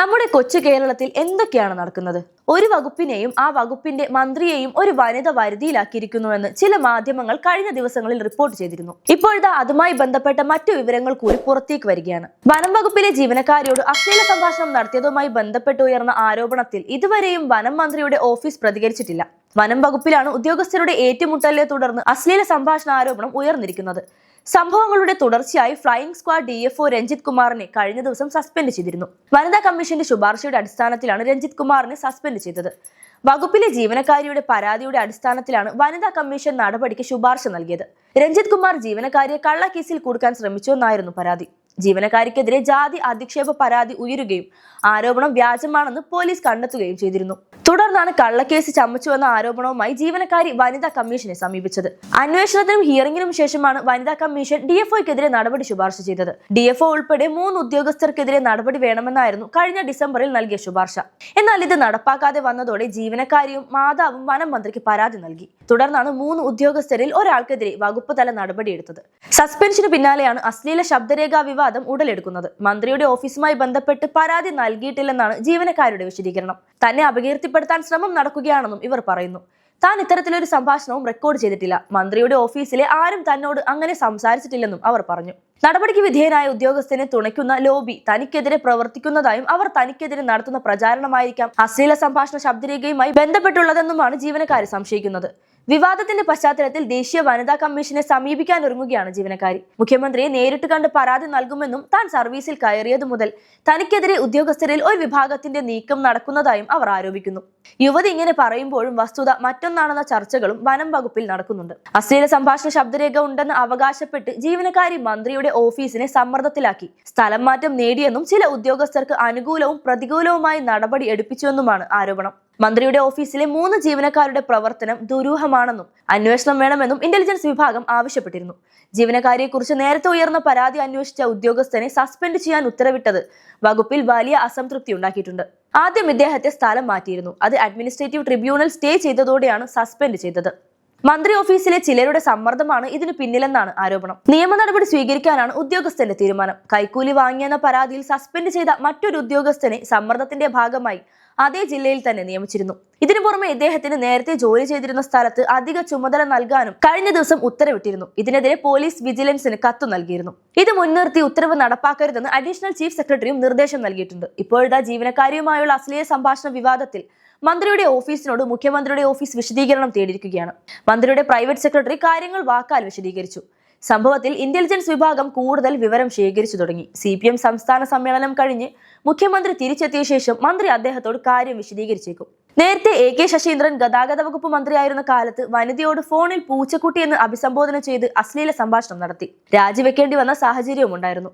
നമ്മുടെ കൊച്ചു കേരളത്തിൽ എന്തൊക്കെയാണ് നടക്കുന്നത്? ഒരു വകുപ്പിനെയും ആ വകുപ്പിന്റെ മന്ത്രിയെയും ഒരു വനിത വരുതിയിലാക്കിയിരിക്കുന്നുവെന്ന് ചില മാധ്യമങ്ങൾ കഴിഞ്ഞ ദിവസങ്ങളിൽ റിപ്പോർട്ട് ചെയ്തിരുന്നു. ഇപ്പോഴത്തെ അതുമായി ബന്ധപ്പെട്ട മറ്റു വിവരങ്ങൾ കൂടി പുറത്തേക്ക് വരികയാണ്. വനം വകുപ്പിലെ ജീവനക്കാരിയോട് അശ്ലീല സംഭാഷണം നടത്തിയതുമായി ബന്ധപ്പെട്ട് ഉയർന്ന ആരോപണത്തിൽ ഇതുവരെയും വനം മന്ത്രിയുടെ ഓഫീസ് പ്രതികരിച്ചിട്ടില്ല. വനം വകുപ്പിലാണ് ഉദ്യോഗസ്ഥരുടെ ഏറ്റുമുട്ടലിനെ തുടർന്ന് അശ്ലീല സംഭാഷണ ആരോപണം ഉയർന്നിരിക്കുന്നത്. സംഭവങ്ങളുടെ തുടർച്ചയായി flying squad D F O Ranjith കുമാറിനെ കഴിഞ്ഞ ദിവസം സസ്പെൻഡ് ചെയ്തിരുന്നു. വനിതാ കമ്മീഷന്റെ ശുപാർശയുടെ അടിസ്ഥാനത്തിലാണ് രഞ്ജിത് കുമാറിനെ സസ്പെൻഡ് ചെയ്തത്. വകുപ്പിലെ ജീവനക്കാരിയുടെ പരാതിയുടെ അടിസ്ഥാനത്തിലാണ് വനിതാ കമ്മീഷൻ നടപടിക്ക് ശുപാർശ നൽകിയത്. രഞ്ജിത് കുമാർ ജീവനക്കാരിയെ കള്ളക്കേസിൽ കൊടുക്കാൻ ശ്രമിച്ചുവെന്നായിരുന്നു പരാതി. ജീവനക്കാരിക്കെതിരെ ജാതി അധിക്ഷേപ പരാതി ഉയരുകയും ആരോപണം വ്യാജമാണെന്ന് പോലീസ് കണ്ടെത്തുകയും ചെയ്തിരുന്നു. തുടർന്നാണ് കള്ളക്കേസ് ചമച്ചുവെന്ന ആരോപണവുമായി ജീവനക്കാരി വനിതാ കമ്മീഷനെ സമീപിച്ചത്. അന്വേഷണത്തിനും ഹിയറിംഗിനും ശേഷമാണ് വനിതാ കമ്മീഷൻ ഡിഎഫ്ഒക്കെതിരെ എഫ് നടപടി ശുപാർശ ചെയ്തത്. ഡി എഫ് ഉൾപ്പെടെ മൂന്ന് ഉദ്യോഗസ്ഥർക്കെതിരെ നടപടി വേണമെന്നായിരുന്നു കഴിഞ്ഞ ഡിസംബറിൽ നൽകിയ ശുപാർശ. എന്നാൽ ഇത് നടപ്പാക്കാതെ വന്നതോടെ ജീവനക്കാരിയും മാതാവും വനം മന്ത്രിക്ക് പരാതി നൽകി. തുടർന്നാണ് മൂന്ന് ഉദ്യോഗസ്ഥരിൽ ഒരാൾക്കെതിരെ വകുപ്പ് തല നടപടിയെടുത്തത് സസ്പെൻഷന് പിന്നാലെയാണ് അശ്ലീല ശബ്ദരേഖാ വിവാദം ഉടലെടുക്കുന്നത്. മന്ത്രിയുടെ ഓഫീസുമായി ബന്ധപ്പെട്ട് പരാതി നൽകിയിട്ടില്ലെന്നാണ് ജീവനക്കാരുടെ വിശദീകരണം. തന്നെ അപകീർത്തിപ്പെടുത്താൻ ശ്രമം നടക്കുകയാണെന്നും ഇവർ പറയുന്നു. താൻ ഇത്തരത്തിലൊരു സംഭാഷണവും റെക്കോർഡ് ചെയ്തിട്ടില്ല. മന്ത്രിയുടെ ഓഫീസിലെ ആരും തന്നോട് അങ്ങനെ സംസാരിച്ചിട്ടില്ലെന്നും അവർ പറഞ്ഞു. നടപടിക്ക് വിധേയനായ ഉദ്യോഗസ്ഥനെ തുണയ്ക്കുന്ന ലോബി തനിക്കെതിരെ പ്രവർത്തിക്കുന്നതായും അവർ തനിക്കെതിരെ നടത്തുന്ന പ്രചാരണമായിരിക്കാം. അശ്ലീല സംഭാഷണ ശബ്ദരേഖയുമായി ബന്ധപ്പെട്ടുള്ളതെന്നുമാണ് ജീവനക്കാർ സംശയിക്കുന്നത്. വിവാദത്തിന്റെ പശ്ചാത്തലത്തിൽ ദേശീയ വനിതാ കമ്മീഷനെ സമീപിക്കാൻ ഒരുങ്ങുകയാണ് ജീവനക്കാരി. മുഖ്യമന്ത്രിയെ നേരിട്ട് കണ്ട് പരാതി നൽകുമെന്നും താൻ സർവീസിൽ കയറിയതു മുതൽ തനിക്കെതിരെ ഉദ്യോഗസ്ഥരിൽ ഒരു വിഭാഗത്തിന്റെ നീക്കം നടക്കുന്നതായും അവർ ആരോപിക്കുന്നു. യുവതി ഇങ്ങനെ പറയുമ്പോഴും വസ്തുത മറ്റൊന്നാണെന്ന ചർച്ചകളും വനം വകുപ്പിൽ നടക്കുന്നുണ്ട്. അശ്ലീല സംഭാഷണ ശബ്ദരേഖ ഉണ്ടെന്ന് അവകാശപ്പെട്ട് ജീവനക്കാരി മന്ത്രിയുടെ ഓഫീസിനെ സമ്മർദ്ദത്തിലാക്കി. സ്ഥലം മാറ്റം നേടിയെന്നും ചില ഉദ്യോഗസ്ഥർക്ക് അനുകൂലവും പ്രതികൂലവുമായി നടപടി എടുപ്പിച്ചുവെന്നുമാണ് ആരോപണം. മന്ത്രിയുടെ ഓഫീസിലെ മൂന്ന് ജീവനക്കാരുടെ പ്രവർത്തനം ദുരൂഹമാണെന്നും അന്വേഷണം വേണമെന്നും ഇന്റലിജൻസ് വിഭാഗം ആവശ്യപ്പെട്ടിരുന്നു. ജീവനക്കാരിയെക്കുറിച്ച് നേരത്തെ ഉയർന്ന പരാതി അന്വേഷിച്ച ഉദ്യോഗസ്ഥനെ സസ്പെൻഡ് ചെയ്യാൻ ഉത്തരവിട്ടത് വകുപ്പിൽ വലിയ അസംതൃപ്തി ഉണ്ടാക്കിയിട്ടുണ്ട്. ആദ്യം ഇദ്ദേഹത്തെ സ്ഥലം മാറ്റിയിരുന്നു. അത് അഡ്മിനിസ്ട്രേറ്റീവ് ട്രിബ്യൂണൽ സ്റ്റേ ചെയ്തതോടെയാണ് സസ്പെൻഡ് ചെയ്തത്. മന്ത്രി ഓഫീസിലെ ചിലരുടെ സമ്മർദ്ദമാണ് ഇതിന് പിന്നിലെന്നാണ് ആരോപണം. നിയമ നടപടി സ്വീകരിക്കാനാണ് ഉദ്യോഗസ്ഥന്റെ തീരുമാനം. കൈക്കൂലി വാങ്ങിയെന്ന പരാതിയിൽ സസ്പെൻഡ് ചെയ്ത മറ്റൊരു ഉദ്യോഗസ്ഥനെ സമ്മർദ്ദത്തിന്റെ ഭാഗമായി അതേ ജില്ലയിൽ തന്നെ നിയമിച്ചിരുന്നു. ഇതിനു പുറമെ ഇദ്ദേഹത്തിന് നേരത്തെ ജോലി ചെയ്തിരുന്ന സ്ഥലത്ത് അധിക ചുമതല നൽകാനും കഴിഞ്ഞ ദിവസം ഉത്തരവിട്ടിരുന്നു. ഇതിനെതിരെ പോലീസ് വിജിലൻസിന് കത്തു നൽകിയിരുന്നു. ഇത് മുൻനിർത്തി ഉത്തരവ് നടപ്പാക്കരുതെന്ന് അഡീഷണൽ ചീഫ് സെക്രട്ടറിയും നിർദ്ദേശം നൽകിയിട്ടുണ്ട്. ഇപ്പോഴത്തെ ജീവനക്കാരിയുമായുള്ള അശ്ലീല സംഭാഷണ വിവാദത്തിൽ മന്ത്രിയുടെ ഓഫീസിനോട് മുഖ്യമന്ത്രിയുടെ ഓഫീസ് വിശദീകരണം തേടിയിരിക്കുകയാണ്. മന്ത്രിയുടെ പ്രൈവറ്റ് സെക്രട്ടറി കാര്യങ്ങൾ വാക്കാൽ വിശദീകരിച്ചു. സംഭവത്തിൽ ഇന്റലിജൻസ് വിഭാഗം കൂടുതൽ വിവരം ശേഖരിച്ചു തുടങ്ങി. സി പി എം സംസ്ഥാന സമ്മേളനം കഴിഞ്ഞ് മുഖ്യമന്ത്രി തിരിച്ചെത്തിയ ശേഷം മന്ത്രി അദ്ദേഹത്തോട് കാര്യം വിശദീകരിച്ചേക്കും. നേരത്തെ എ കെ ശശീന്ദ്രൻ ഗതാഗത വകുപ്പ് മന്ത്രിയായിരുന്ന കാലത്ത് വനിതയോട് ഫോണിൽ പൂച്ചക്കുട്ടി എന്ന് അഭിസംബോധന ചെയ്ത് അശ്ലീല സംഭാഷണം നടത്തി. രാജിവെക്കേണ്ടി വന്ന സാഹചര്യവും ഉണ്ടായിരുന്നു.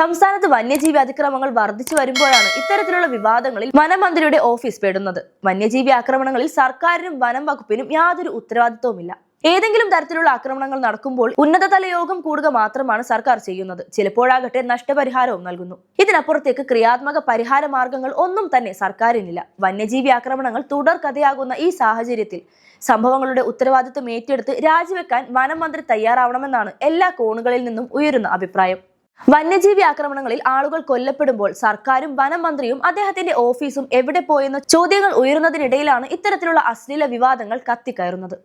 സംസ്ഥാനത്ത് വന്യജീവി അതിക്രമങ്ങൾ വർദ്ധിച്ചു വരുമ്പോഴാണ് ഇത്തരത്തിലുള്ള വിവാദങ്ങളിൽ വനമന്ത്രിയുടെ ഓഫീസ് പെടുന്നത്. വന്യജീവി ആക്രമണങ്ങളിൽ സർക്കാരിനും വനം വകുപ്പിനും യാതൊരു ഉത്തരവാദിത്വവുമില്ല. ഏതെങ്കിലും തരത്തിലുള്ള ആക്രമണങ്ങൾ നടക്കുമ്പോൾ ഉന്നതതല യോഗം കൂടുക മാത്രമാണ് സർക്കാർ ചെയ്യുന്നത്. ചിലപ്പോഴാകട്ടെ നഷ്ടപരിഹാരവും നൽകുന്നു. ഇതിനപ്പുറത്തേക്ക് ക്രിയാത്മക പരിഹാര മാർഗങ്ങൾ ഒന്നും തന്നെ സർക്കാരിനില്ല. വന്യജീവി ആക്രമണങ്ങൾ തുടർ കഥയാകുന്ന ഈ സാഹചര്യത്തിൽ സംഭവങ്ങളുടെ ഉത്തരവാദിത്വം ഏറ്റെടുത്ത് രാജിവെക്കാൻ വനം മന്ത്രി തയ്യാറാവണമെന്നാണ് എല്ലാ കോണുകളിൽ നിന്നും ഉയരുന്ന അഭിപ്രായം. വന്യജീവി ആക്രമണങ്ങളിൽ ആളുകൾ കൊല്ലപ്പെടുമ്പോൾ സർക്കാരും വനമന്ത്രിയും അദ്ദേഹത്തിന്റെ ഓഫീസും എവിടെ പോയെന്ന ചോദ്യങ്ങൾ ഉയരുന്നതിനിടയിലാണ് ഇത്തരത്തിലുള്ള അശ്ലീല വിവാദങ്ങൾ കത്തിക്കയറുന്നത്.